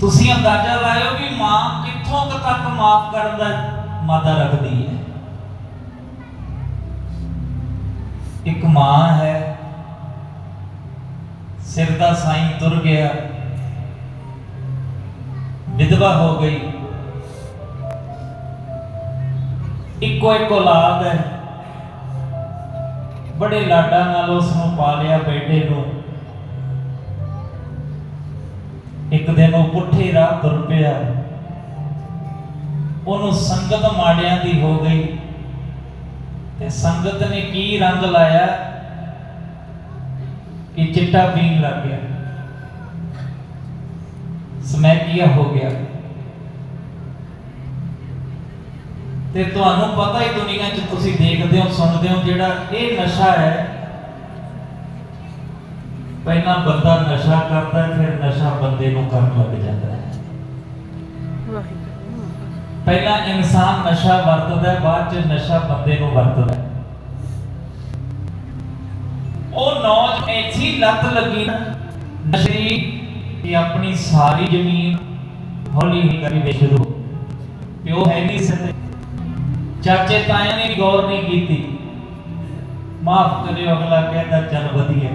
ਤੁਸੀਂ ਅੰਦਾਜ਼ਾ ਲਾਇਓ ਵੀ ਮਾਂ ਕਿੱਥੋਂ ਕੁ ਤੱਕ ਮਾਫ ਕਰਨ ਦਾ ਮਾਦਾ ਰੱਖਦੀ ਹੈ? ਇੱਕ ਮਾਂ ਹੈ, ਸਿਰ ਦਾ ਸਾਈਂ ਤੁਰ ਗਿਆ, ਵਿਧਵਾ ਹੋ ਗਈ। ਇੱਕੋ ਇੱਕ ਔਲਾਦ ਹੈ। ਬੜੇ ਲਾਡਾਂ ਨਾਲ ਉਸ ਨੂੰ ਪਾਲਿਆ ਬੇਟੇ ਨੂੰ। ਇੱਕ ਦਿਨ ਉਹ ਪੁੱਠੇ ਰਾਹ ਤੁਰ ਪਿਆ। ਉਹਨੂੰ ਸੰਗਤ ਮਾੜਿਆਂ ਦੀ ਹੋ ਗਈ। ਤੇ ਸੰਗਤ ਨੇ ਕੀ ਰੰਗ ਲਾਇਆ? ਕਿ ਚਿੱਟਾ ਪੀਣ ਲੱਗ ਗਿਆ। ਸਮੈਕੀਆ ਹੋ ਗਿਆ। ਤੇ ਤੁਹਾਨੂੰ ਪਤਾ ਹੀ ਦੁਨੀਆ 'ਚ ਤੁਸੀਂ ਦੇਖਦੇ ਹੋ, ਸੁਣਦੇ ਹੋ ਜਿਹੜਾ ਇਹ ਨਸ਼ਾ ਹੈ ਪਹਿਲਾਂ ਬੰਦਾ ਨਸ਼ਾ ਕਰਦਾ ਹੈ, ਫਿਰ ਨਸ਼ਾ ਬੰਦੇ ਨੂੰ ਕਰਨ ਲੱਗ ਜਾਂਦਾ ਹੈ ਵਾਹਿਗੁਰੂ ਪਹਿਲਾਂ ਇਨਸਾਨ ਨਸ਼ਾ ਵਰਤਦਾ ਹੈ ਬਾਅਦ 'ਚ ਨਸ਼ਾ ਬੰਦੇ ਨੂੰ ਵਰਤਦਾ ਹੈ ਉਹ ਨੌਜ ਐਸੀ ਲੱਤ ਲੱਗੀ ਨਾ ਨਸ਼ੇ ਦੀ ਕਿ ਆਪਣੀ ਸਾਰੀ ਜ਼ਮੀਨ ਹੌਲੀ ਹੌਲੀ ਕਰੀ ਵੇ ਸ਼ੁਰੂ ਪਿਓ ਹੈ ਨਹੀਂ ਸਤੇ ਚਾਚੇ ਤਾਇਆਂ ਨੇ ਵੀ ਗੌਰ ਨਹੀਂ ਕੀਤੀ ਮਾਫ ਕਰਿਓ ਅਗਲਾ ਕਹਿੰਦਾ ਚੱਲ ਵਧੀਆ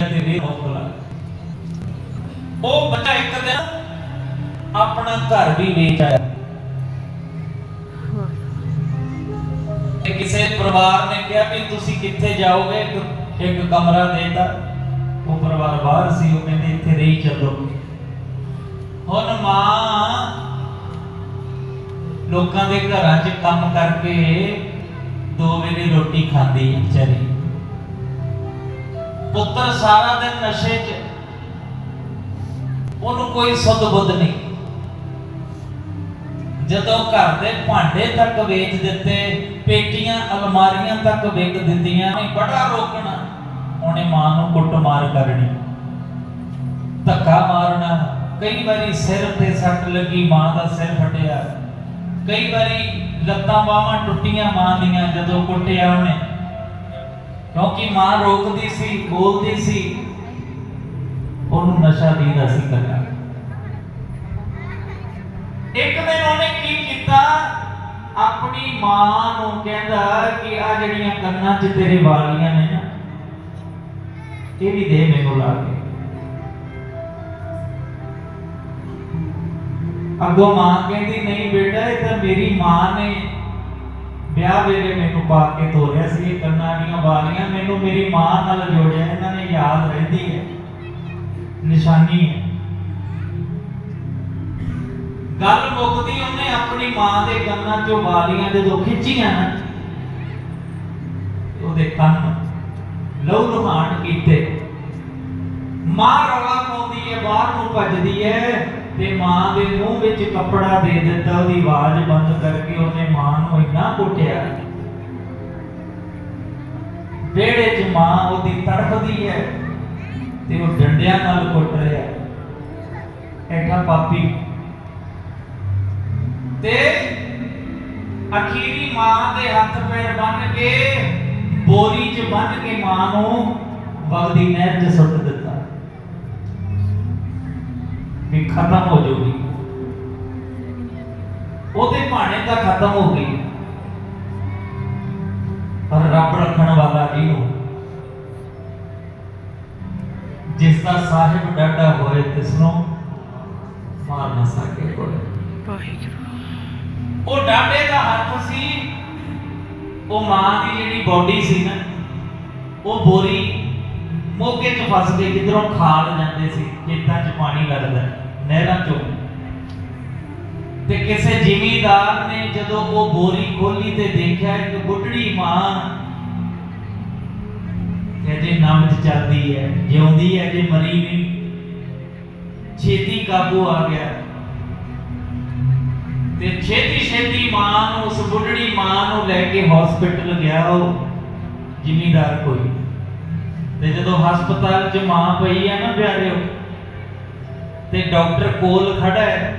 ਸ਼ਦੀ ਵੀ ਹੋਕਲਾ ਉਹ ਬੱਚਾ ਇੱਕ ਦਿਨ ਆਪਣਾ ਘਰ ਵੀ ਵੇਚ ਆਇਆ ਤੇ ਕਿਸੇ ਪਰਿਵਾਰ ਨੇ ਕਿਹਾ ਵੀ ਤੁਸੀਂ ਕਿੱਥੇ ਜਾਓਗੇ? ਇੱਕ- ਕਮਰਾ ਦੇਤਾ। ਉਹ ਪਰਿਵਾਰ ਬਾਹਰ ਸੀ, ਉਹ ਕਹਿੰਦੇ ਇੱਥੇ ਰਹੀ ਚੱਲੋ। ਹੁਣ ਮਾਂ ਲੋਕਾਂ ਦੇ ਘਰਾਂ 'ਚ ਕੰਮ ਕਰਕੇ ਦੋ ਵੇਲੇ ਰੋਟੀ ਖਾਂਦੀ ਹੈ ਵਿਚਾਰੀ। ਪੁੱਤਰ ਸਾਰਾ ਦਿਨ ਨਸ਼ੇ 'ਚ। ਉਹਨੂੰ ਕੋਈ ਸੁੱਧ ਬੁੱਧ ਨਹੀਂ। ਜਦੋਂ ਘਰ ਦੇ ਭਾਂਡੇ ਤੱਕ ਵੇਚ ਦਿੱਤੇ, ਪੇਟੀਆਂ, ਅਲਮਾਰੀਆਂ ਤੱਕ ਵੇਚ ਦਿੱਤੀਆਂ ਨਹੀਂ ਬੜਾ ਰੋਕਣਾ। ਉਹਨੇ ਮਾਂ ਨੂੰ ਕੁੱਟਮਾਰ ਕਰਨੀ। ਧੱਕਾ ਮਾਰਨਾ। ਕਈ ਵਾਰੀ ਸਿਰ ਤੇ ਸੱਟ ਲੱਗੀ, ਮਾਂ ਦਾ ਸਿਰ ਫਟਿਆ। ਕਈ ਵਾਰੀ ਲੱਤਾਂ ਬਾਹਾਂ ਟੁੱਟੀਆਂ ਮਾਂ ਦੀਆਂ ਜਦੋਂ ਕੁੱਟਿਆ ਉਹਨੇ। ਕਿਉਂਕਿ ਮਾਂ ਰੋਕਦੀ ਸੀ, ਬੋਲਦੀ ਸੀ। ਉਹਨੂੰ ਨਸ਼ਾ ਦੀਦਾ ਸੀ ਕਰਨਾ ਇੱਕ ਦਿਨ ਉਹਨੇ ਕੀ ਕੀਤਾ? ਆਪਣੀ ਮਾਂ ਨੂੰ ਕਹਿੰਦਾ ਕਿ ਆ ਜਿਹੜੀਆਂ ਕੰਨਾਂ 'ਚ ਤੇਰੇ ਵਾਲੀਆਂ ਨੇ ਨਾ, ਇਹ ਵੀ ਦੇ ਮੈਨੂੰ ਲਾ ਕੇ। ਅੱਗੋਂ ਮਾਂ ਕਹਿੰਦੀ, ਨਹੀਂ ਬੇਟਾ, ਇਹ ਤਾਂ ਮੇਰੀ ਮਾਂ ਨੇ ਵਿਆਹ ਵੇਲੇ ਮੈਨੂੰ ਪਾ ਕੇ ਤੋਰਿਆ ਸੀ ਇਹ ਕੰਨਾਂ ਦੀਆਂ ਵਾਲੀਆਂ ਮੈਨੂੰ ਮੇਰੀ ਮਾਂ ਨਾਲ ਜੋੜਿਆ, ਇਹਨਾਂ ਨੇ ਯਾਦ ਰਹਿੰਦੀ ਹੈ। ਨਿਸ਼ਾਨੀ ਹੈ। ਗੱਲ ਮੁੱਕਦੀ ਉਹਨੇ ਆਪਣੀ ਮਾਂ ਦੇ ਕੰਨਾਂ ਚੋਂ ਵਾਲੀਆਂ ਜਦੋਂ ਖਿੱਚੀਆਂ ਨਾ ਉਹਦੇ ਕੰਨ ਲਹੂ ਲੁਹਾਨ ਕੀਤੇ। ਮਾਂ ਰੌਲਾ ਪਾਉਂਦੀ ਹੈ, ਬਾਹਰ ਨੂੰ ਭੱਜਦੀ ਹੈ। ਤੇ ਮਾਂ ਦੇ ਮੂੰਹ ਵਿੱਚ ਕੱਪੜਾ ਦੇ ਦਿੱਤਾ, ਉਹਦੀ ਆਵਾਜ਼ ਬੰਦ ਕਰਕੇ ਉਹਨੇ ਮਾਂ ਨੂੰ ਇੰਨਾ ਕੁੱਟਿਆ। ਵਿਹੜੇ 'ਚ ਮਾਂ ਉਹਦੀ ਤੜਫਦੀ ਹੈ ਤੇ ਉਹ ਡੰਡਿਆਂ ਨਾਲ ਕੁੱਟ ਰਿਹਾ ਐਠਾ ਪਾਪੀ। ਤੇ ਅਖੀਰੀ ਮਾਂ ਦੇ ਹੱਥ ਪੈਰ ਬੰਨ ਕੇ ਬੋਰੀ 'ਚ ਬੰਨ ਕੇ ਮਾਂ ਨੂੰ ਵਗਦੀ ਨਹਿਰ 'ਚ ਸੁੱਟ ਦਿੱਤਾ। ਵੀ ਖਤਮ ਹੋ ਜਾਊਗੀ ਉਹਦੇ ਭਾਣੇ ਤਾਂ ਖਤਮ ਹੋ ਗਈ। ਪਰ ਰੱਬ ਰੱਖਣ ਵਾਲਾ ਇਹਨੂੰ ਜਿਸ ਦਾ ਸਾਹਿਬ ਡਾਡਾ ਹੋਏ ਤਿਸ ਨੂੰ ਮਾਰ ਨਾ ਸਕੇ ਕੋਈ ਵਾਹਿਗੁਰੂ ਉਹ ਡਾਡੇ ਦਾ ਹੱਥ ਸੀ, ਉਹ ਮਾਂ ਦੀ ਜਿਹੜੀ ਬੋਡੀ ਸੀ ਨਾ, ਉਹ ਬੋਰੀ ਮੋਗੇ 'ਚ ਫਸ ਕੇ ਜਿੱਧਰੋਂ ਖਾਲ ਜਾਂਦੇ ਸੀ, ਖੇਤਾਂ 'ਚ ਪਾਣੀ ਲੱਗਦਾ ਨਹਿਰਾਂ 'ਚੋਂ। ਤੇ ਕਿਸੇ ਜ਼ਿਮੀਂਦਾਰ ਨੇ ਜਦੋਂ ਉਹ ਬੋਰੀ ਖੋਲੀ ਤੇ ਦੇਖਿਆ, ਇੱਕ ਬੁੱਢੜੀ ਮਾਂ ਤੇ ਜੇ ਨਬਜ ਚੱਲਦੀ ਹੈ, ਜਿਉਂਦੀ ਹੈ ਜੇ ਮਰੀ ਨਹੀਂ ਛੇਤੀ ਕਾਬੂ ਆ ਗਿਆ। ਤੇ ਛੇਤੀ ਛੇਤੀ ਮਾਂ ਨੂੰ, ਉਸ ਬੁੱਢੜੀ ਮਾਂ ਨੂੰ ਲੈ ਕੇ ਹਸਪੀਟਲ ਗਿਆ ਉਹ, ਜ਼ਿਮੀਂਦਾਰ ਕੋਈ। ਤੇ ਜਦੋਂ ਹਸਪਤਾਲ 'ਚ ਮਾਂ ਪਈ ਹੈ ਨਾ ਪਿਆਰਿਓ, ਤੇ ਡਾਕਟਰ ਕੋਲ ਖੜਾ ਹੈ,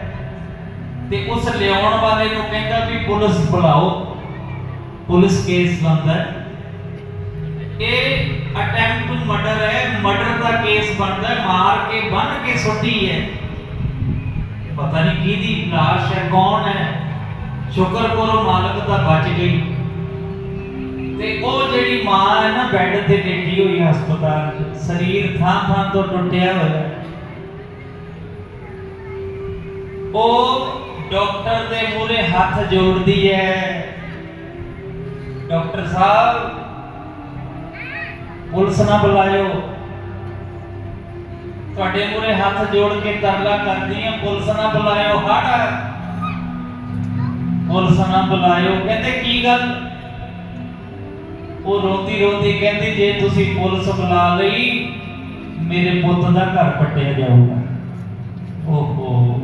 ਤੇ ਉਸ ਲਿਆਉਣ ਵਾਲੇ ਨੂੰ ਕਹਿੰਦਾ ਵੀ ਪੁਲਿਸ ਬੁਲਾਓ, ਪੁਲਿਸ ਕੇਸ ਬੰਦਾ ਹੈ। ਇਹ ਅਟੈਂਪਟ ਟੂ ਮਰਡਰ ਹੈ ਮਰਡਰ ਦਾ ਕੇਸ ਬਣਦਾ ਮਾਰ ਕੇ ਬੰਨ ਕੇ ਸੁੱਟੀ ਹੈ। ਪਤਾ ਨਹੀਂ ਕਿਹਦੀ ਲਾਸ਼ ਹੈ, ਕੌਣ ਹੈ। ਸ਼ੁਕਰ ਕਰੋ ਮਾਲਕ ਦਾ ਬਚ ਗਈ। ਤੇ ਉਹ ਜਿਹੜੀ ਮਾਂ ਹੈ ਨਾ, ਬੈੱਡ ਤੇ ਲੇਟੀ ਹੋਈ ਹਸਪਤਾਲ 'ਚ, ਸਰੀਰ ਥਾਂ ਥਾਂ ਤੋਂ ਟੁੱਟਿਆ ਹੋਇਆ। ਉਹ ਡਾਕਟਰ ਦੇ ਮੂਹਰੇ ਹੱਥ ਜੋੜਦੀ ਹੈ। ਡਾਕਟਰ ਸਾਹਿਬ, ਪੁਲਿਸ ਨਾ ਬੁਲਾਇਓ। ਤੁਹਾਡੇ ਮੂਹਰੇ ਹੱਥ ਜੋੜ ਕੇ ਤਰਲਾ ਕਰਦੀ ਆ ਪੁਲਿਸ ਨਾ ਬੁਲਾਇਓ, ਹਟ। ਪੁਲਿਸ ਨਾ ਬੁਲਾਇਓ। ਕਹਿੰਦੇ, ਕੀ ਗੱਲ? ਉਹ ਰੋਂਦੀ ਰੋਂਦੀ ਕਹਿੰਦੀ, ਜੇ ਤੁਸੀਂ ਪੁਲਿਸ ਬੁਲਾ ਲਈ, ਮੇਰੇ ਪੁੱਤ ਦਾ ਘਰ ਪੱਟਿਆ ਜਾਊਗਾ। ਓਹੋ।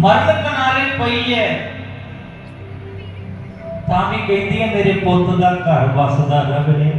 ਮਰਨ ਕਿਨਾਰੇ ਪਈ ਹੈ ਤਾਂ ਵੀ ਕਹਿੰਦੀ ਹੈ ਮੇਰੇ ਪੁੱਤ ਦਾ ਘਰ ਵਸਦਾ ਰਵੇ।